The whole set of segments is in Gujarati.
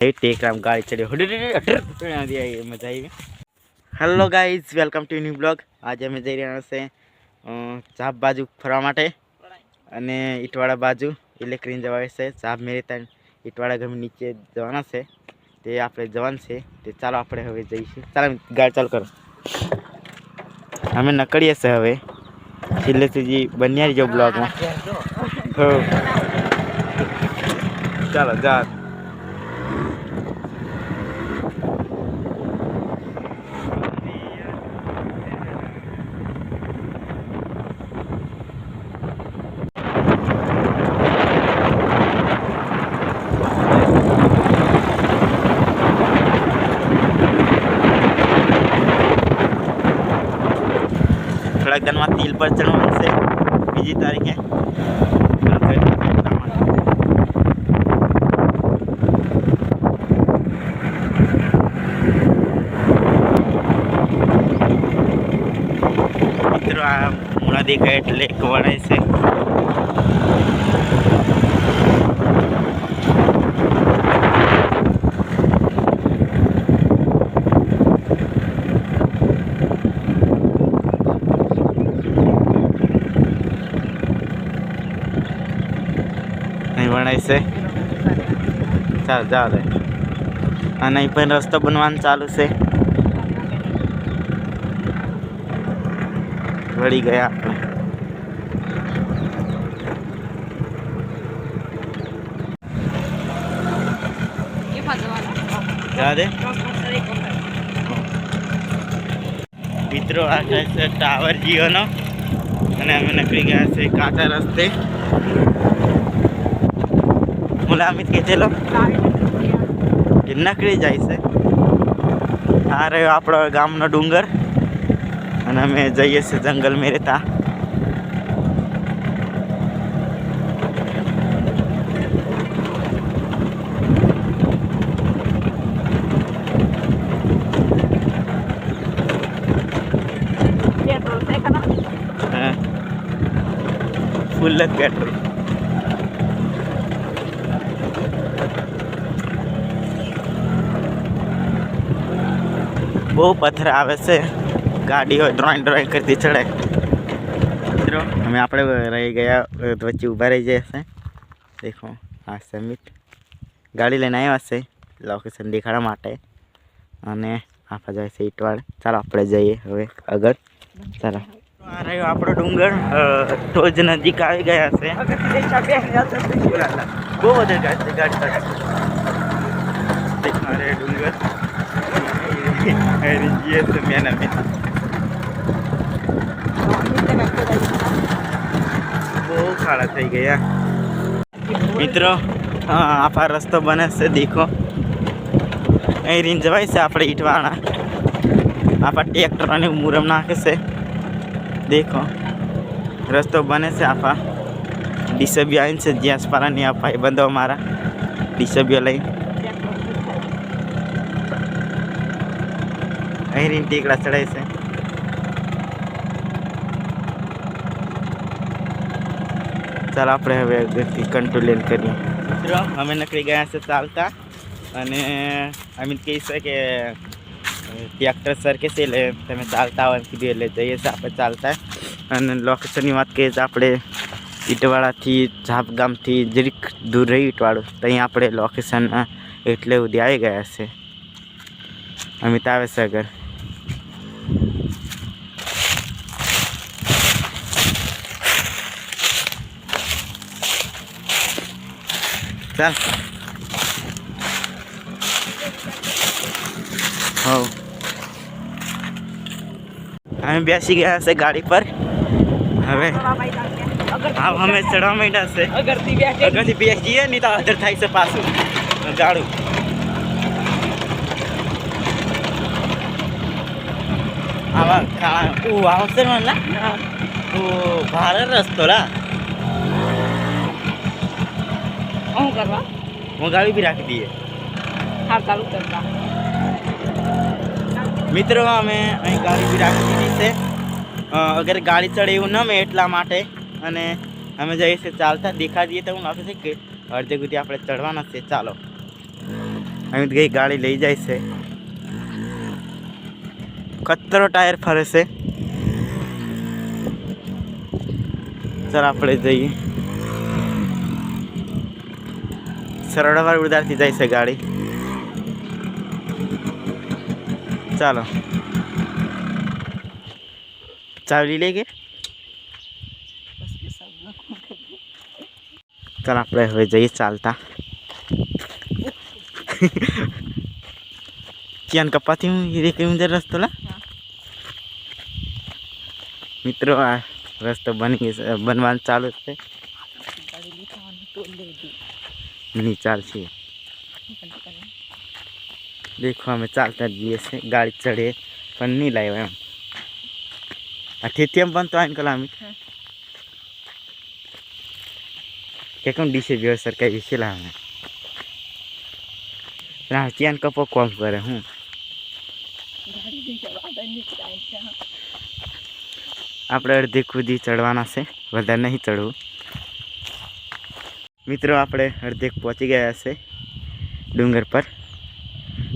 ટેકરામ ગાડી ચડી. મજા આવી hello guys welcome to new blog આજે અમે જઈ રહ્યા છે ચાપ બાજુ ફરવા માટે. અને ઈટવાડા બાજુ એટલે કરીને જવાય છે ચાપ મેરી ત્યાં ઈટવાડા ગમે નીચે જવાના છે. તે આપણે જવાનું છે. તે ચાલો આપણે હવે જઈશું. ચાલો ગાડી ચાલુ કરો. અમે નકળીએ છીએ હવે. છેલ્લે સુધી બન્યા રહીજો બ્લોગમાં ચાલો જા. દિનમાં તિલ પર ચડવાનું છે. બીજી તારીખે. મિત્રો આ મૂળા દેખાય એટલે વળાય છે. અહીં છે ચાલ ચાલે અને અહીં પણ રસ્તો બનવાનું ચાલુ છે. વળી ગયા આપણે. મિત્રો, આ છે ટાવર જીઓનો. અને અમે નીકળી ગયા છે કાચા રસ્તે. મુલામિત કે ચલો કે નકળી જાય છે. આ રહ્યો આપણો ગામનો ડુંગર. અને અમે જઈએ છીએ જંગલ મેરે તા હા. ફૂલ જ પેટ્રોલ બહુ પથ્થર આવે છે. ગાડીઓ ડ્રોઈંગ ડ્રોઈંગ કરતી ચડે. મિત્રો અમે આપણે રહી ગયા અ, વચ્ચે ઊભા રહી જાય છે. દેખો આ સમિટ ગાડી લઈને આવ્યા છે લોકેશન દેખાડવા માટે. અને આપા જાય છે ઈટવાડ. ચાલો આપણે જઈએ હવે આગળ. ચાલો. આ રહ્યો આપણો ડુંગર. અ, તો જ નજીક આવી ગયા છે. બહુ વધારે ગાડી ગાડી ચાલે. દેખો આ રહ્યો ડુંગર. છે મેન અમે બહુ ખાડા થઈ ગયા મિત્રો આપા રસ્તો બને છે, દેખો. અહીં રીન જવાય છે આપણે ઈંટવાળા. આપણા ટ્રેક્ટર મુરમ નાખે છે. દેખો. રસ્તો બને છે આપા ડીસબી આવીને છે, જ્યાં સ્પારાની આપા એ બંધો મારા ડીસબીઓ લઈ અહીં રીન ટેકડા ચડાય છે. ચાલો આપણે હવે આગળથી કંટ્રોલ કરીએ. મિત્રો, અમે નકળી ગયા છે ચાલતા અને અમિત કહે છે કે ટ્રેક્ટર સર કે છે એટલે તમે ચાલતા આવો કીધું એટલે જઈએ છીએ આપણે ચાલતા. અને લોકેશનની વાત કરીએ તો આપણે ઈટવાડાથી ઝાપ ગામથી જરીક દૂર રહી ઈટવાડું. તો અહીં આપણે લોકેશન એટલે સુધી આવી ગયા છે. અમિત આવે છે આગળ ચાલ હો અમે બેસી ગયા હશે ગાડી પર. હવે અમે ચડવા માંડ્યા છે અગરથી બેસીએ. નહીં તો અધર થાય છે પાછું. ગાડું. આવા આવશે ને ઓ ભારે રસ્તો લા. શું કરવા? ગાડી બી રાખી દઈએ. હા ચાલુ કરતા મિત્રો અમે અહીં ગાડી બી રાખી દીધી છે. અગર ગાડી ચડે એવું ન મેં એટલા માટે. અને અમે જઈએ છીએ ચાલતા. દેખા દઈએ તો હું લાગે છે કે અડધે ગુધી આપણે ચડવાના છે ચાલો. અહીં ગઈ ગાડી લઈ જાય છે. કચરો ટાયર ફરે છે. ચાલ આપણે જઈએ. સરળવાર ઉડારથી જાય છે ગાડી. ચાલો. ચાવી લઈ કે ચાલ આપણે હવે જઈએ ચાલતા. ક્યાં કપાથી હું? રે કેમ રસ્તો લા? મિત્રો, આ રસ્તો બની બનવાનું ચાલુ છે. ની ચાલશે દેખો અમે ચાલતા જઈએ છીએ ગાડી ચડે પણ નહીં લાવ્યો એમ. આ ઠેઠી એમ બનતો આવીને કલા અમે કે કેમ ડીશે વ્યવસ્થા સરકારી વિશે લાવે ના ક્યાં કપો કોમ કરે હું? આપણે અડધી કૂદી ચડવાના છે વધારે નહીં ચડવું. મિત્રો આપણે અડધેક પહોંચી ગયા છે ડુંગર પર.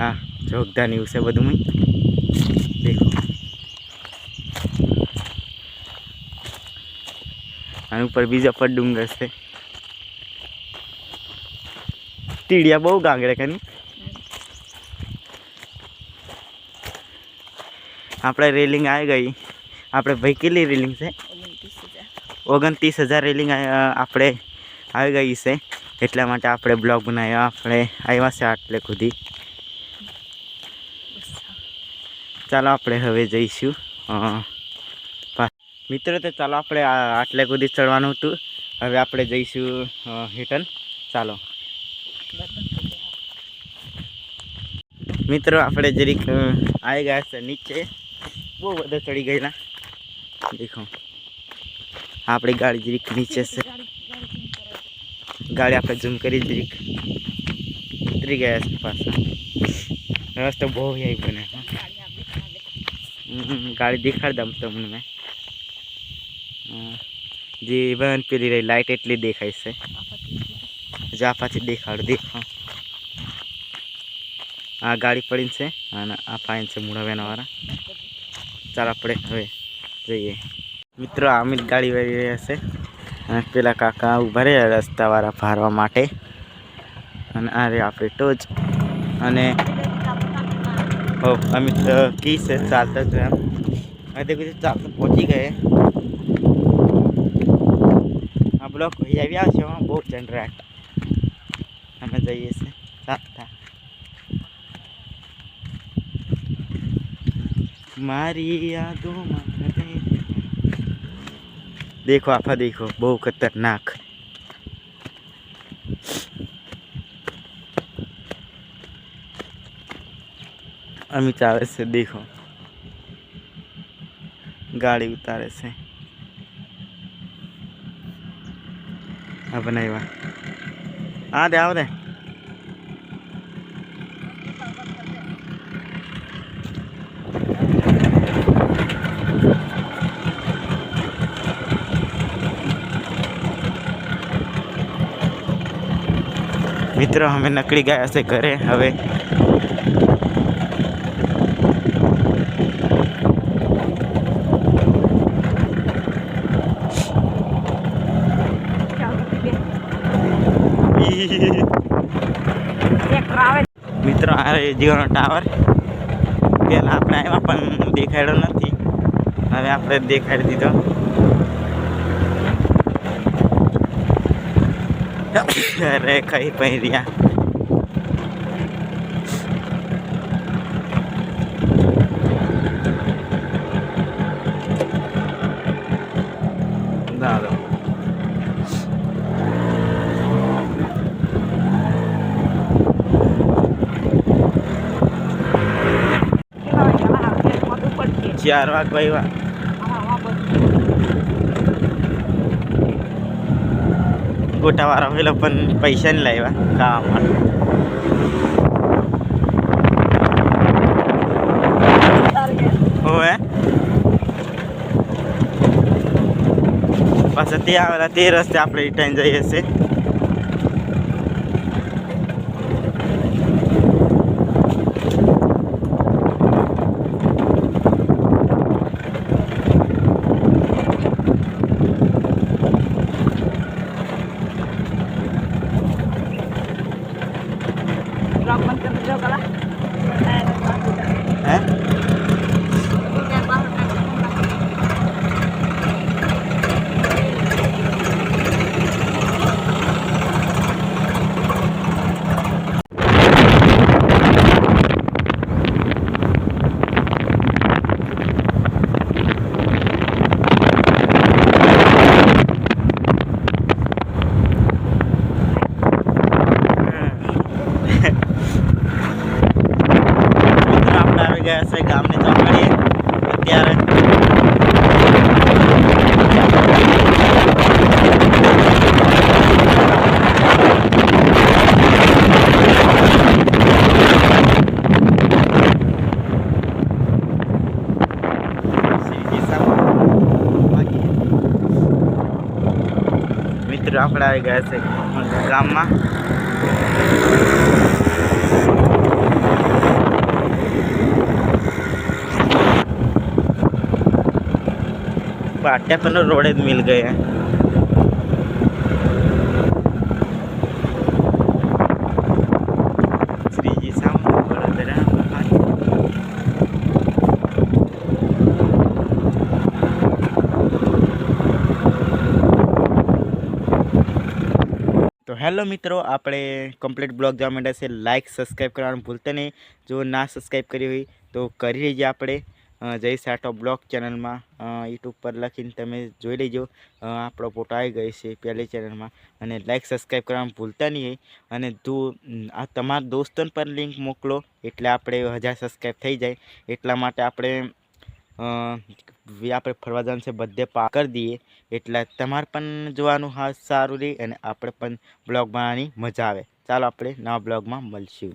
હા જોગદાન એવું છે બધું દેખો. આની ઉપર બીજા પર ડુંગર છે. ટીડિયા બહુ ગાંગડે કે આપણે રેલિંગ આવી ગઈ. આપણે ભાઈ કેટલી રેલિંગ છે? ઓગણત્રીસ હજાર. રેલિંગ આપણે આવી ગઈ છે. એટલા માટે આપણે બ્લોગ બનાવ્યો. આપણે આવ્યા છે આટલે સુધી. ચાલો આપણે હવે જઈશું. મિત્રો, તો ચાલો આપણે આટલે સુધી ચડવાનું હતું. હવે આપણે જઈશું હેઠળ. ચાલો. મિત્રો, આપણે જરીક આવી ગયા છે નીચે. બહુ બધા ચડી ગયેલા. દેખો. આપણી ગાડી જરીક નીચે છે. ગાડી આપણે ઝૂમ કરી જરીક ઉતરી ગયા છે પાછા રસ્તો બહુ આવી બને હમ, ગાડી દેખાડ દમ તમને મેં હા. જે બંધ પેલી રહી લાઇટ એટલી દેખાય છે જા પાછી દેખાડ દેખો આ ગાડી પડીને છે અને આ ફાઇન છે મૂળાવેના વાળા ચાલ આપણે હવે જઈએ મિત્રો અમિત ગાડી વાળી રહ્યા છે અને પેલા કાકા ઊભા રહ્યા રસ્તાવાળા ફારવા માટે. અને આ રે આપણે ટોચ. અને અમે કી છે, ચાલતા જ એમ અને તે કીધું ચાલતા પહોંચી ગયે. આ બ્લોક આવ્યા છે બહુ જનરેટ અમે જઈએ છીએ, ચાલતા. મારી યાદોમાં રહે. દેખો આફા દેખો બહુ ખતરનાક અમિત આવે છે દેખો ગાડી ઉતારે છે આ બનાવ્યા હા દે આવો દે મિત્રો, અમે નકળી ગયા છે ઘરે. હવે મિત્રો, આ જીઓનો ટાવર. પહેલાં આપણે આવ્યા પણ દેખાડ્યો નથી. હવે આપણે દેખાડી દીધો. અરે કઈ પહેર્યા દાદો. ચાર વાગ ભાઈ ગોટાવાળા પેલો પણ પૈસા નહીં લાવ્યા ખાવા માટે હોવે. પાછા ત્યાં આવેલા તે રસ્તે આપણે રિટર્ન જઈએ છીએ બ્લોગ બંધ કરી દીધો કલા હે મિત્રો આપણે આવી ગયા છે ગામની ચોકડીએ અત્યારે શ્રીજી સામે મિત્રો આપણે આવી ગયા છે ગામમાં. પાટ્યા પર રોડે જ મિલ ગયા હેલો મિત્રો, આપણે કમ્પ્લીટ બ્લોગ જોવા માટે છે. લાઇક સબસ્ક્રાઈબ કરવાનું ભૂલતા નહીં. જો ના સબસ્ક્રાઈબ કરી હોય તો કરી લેજે આપણે. જય સાટો બ્લોગ ચેનલમાં. યુટ્યુબ પર લખીને તમે જોઈ લેજો. આપણો ફોટો આવી ગયો છે પહેલી ચેનલમાં. અને લાઇક સબસ્ક્રાઈબ કરવાનું ભૂલતા નહીં અને તું આ તમારા દોસ્તોને પર લિંક મોકલો. એટલે આપણે હજાર સબસ્ક્રાઈબ થઈ જાય. એટલા માટે આપણે આપણે ફરવા જવાનું છે બધે પા કરી દઈએ. એટલે તમારે પણ જોવાનું હા સારું રહે અને આપણે પણ બ્લોગ બનાવવાની મજા આવે. ચાલો આપણે નવા બ્લોગમાં મળશું.